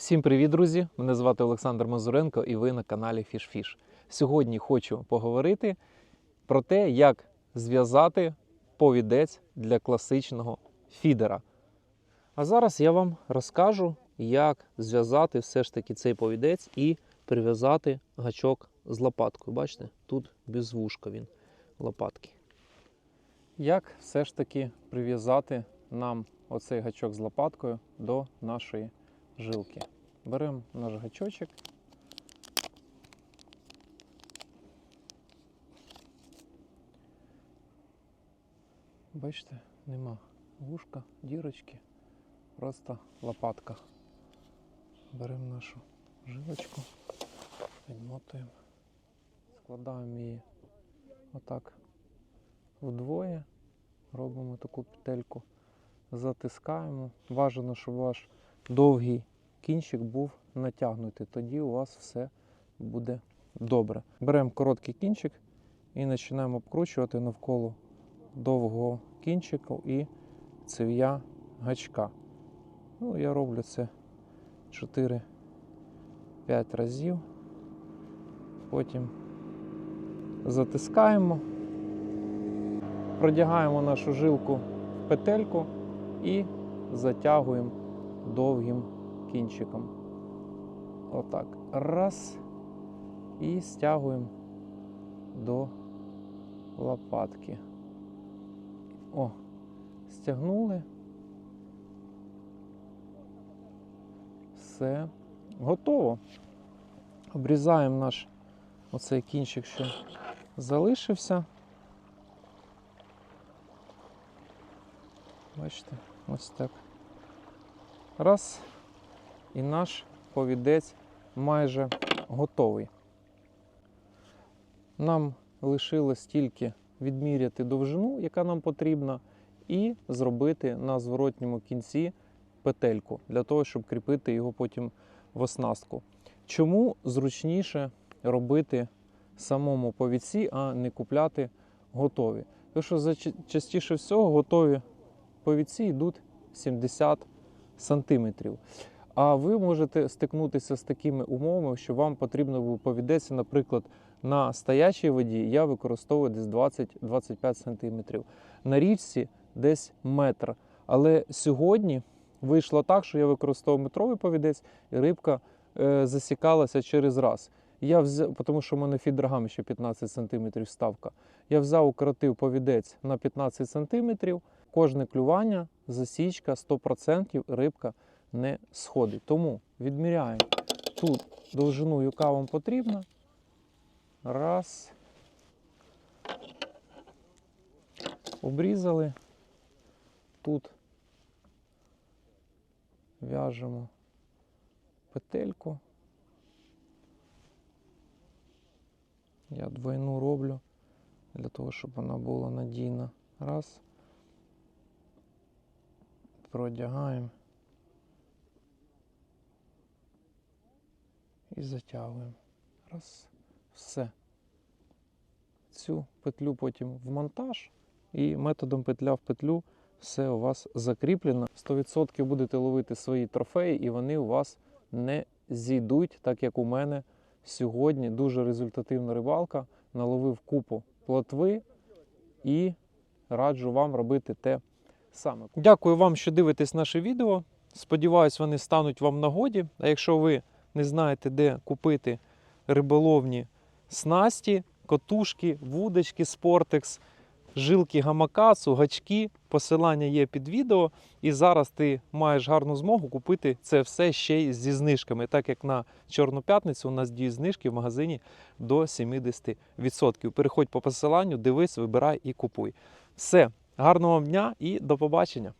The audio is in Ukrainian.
Всім привіт, друзі! Мене звати Олександр Мазуренко і ви на каналі FishFish. Сьогодні хочу поговорити про те, як зв'язати повідець для класичного фідера. А зараз я вам розкажу, як зв'язати все ж таки цей повідець і прив'язати гачок з лопаткою. Бачите, тут без вушка він лопатки. Як все ж таки прив'язати нам оцей гачок з лопаткою до нашої жилки. Беремо наш гачочок. Бачите, нема вушка, дірочки, просто лопатка. Беремо нашу жилочку, відмотуємо, складаємо її отак вдвоє, робимо таку петельку, затискаємо. Бажано, щоб ваш довгий кінчик був натягнутий. Тоді у вас все буде добре. Беремо короткий кінчик і починаємо обкручувати навколо довгого кінчика і цев'я гачка. Ну, я роблю це 4-5 разів. Потім затискаємо, продягаємо нашу жилку в петельку і затягуємо довгим кінчиком. Отак. Раз. І стягуємо до лопатки. О, стягнули. Все. Готово. Обрізаємо наш оцей кінчик, що залишився. Бачите, ось так. Раз. І наш повідець майже готовий. Нам лишилось тільки відміряти довжину, яка нам потрібна, і зробити на зворотньому кінці петельку для того, щоб кріпити його потім в оснастку. Чому зручніше робити самому повідці, а не купляти готові? Тому що частіше всього готові повідці йдуть 70 сантиметрів. А ви можете стикнутися з такими умовами, що вам потрібно був повідеться, наприклад, на стоячій воді я використовую десь 20-25 см. На річці десь метр. Але сьогодні вийшло так, що я використовував метровий повідець, і рибка е, засікалася через раз. Я взяв, тому що в мене фідрагам ще 15 см ставка. Я взяв, укоротив повідець на 15 см. Кожне клювання, засічка 100% рибка не сходить. Тому відміряємо тут довжину, яка вам потрібна. Раз. Обрізали. Тут в'яжемо петельку. Я двойну роблю для того, щоб вона була надійна. Раз. Продягаємо. і затягуємо. Раз, все. Цю петлю потім в монтаж, і методом петля в петлю все у вас закріплено. 100% будете ловити свої трофеї, і вони у вас не зійдуть, так як у мене сьогодні дуже результативна рибалка. Наловив купу плотви і раджу вам робити те саме. Дякую вам, що дивитесь наше відео. Сподіваюсь, вони стануть вам нагоді. А якщо ви не знаєте, де купити риболовні снасті, котушки, вудочки, спортекс, жилки гамакацу, гачки. Посилання є під відео. І зараз ти маєш гарну змогу купити це все ще й зі знижками, так як на Чорну п'ятницю у нас діють знижки в магазині до 70%. Переходь по посиланню, дивись, вибирай і купуй. Все, гарного дня і до побачення!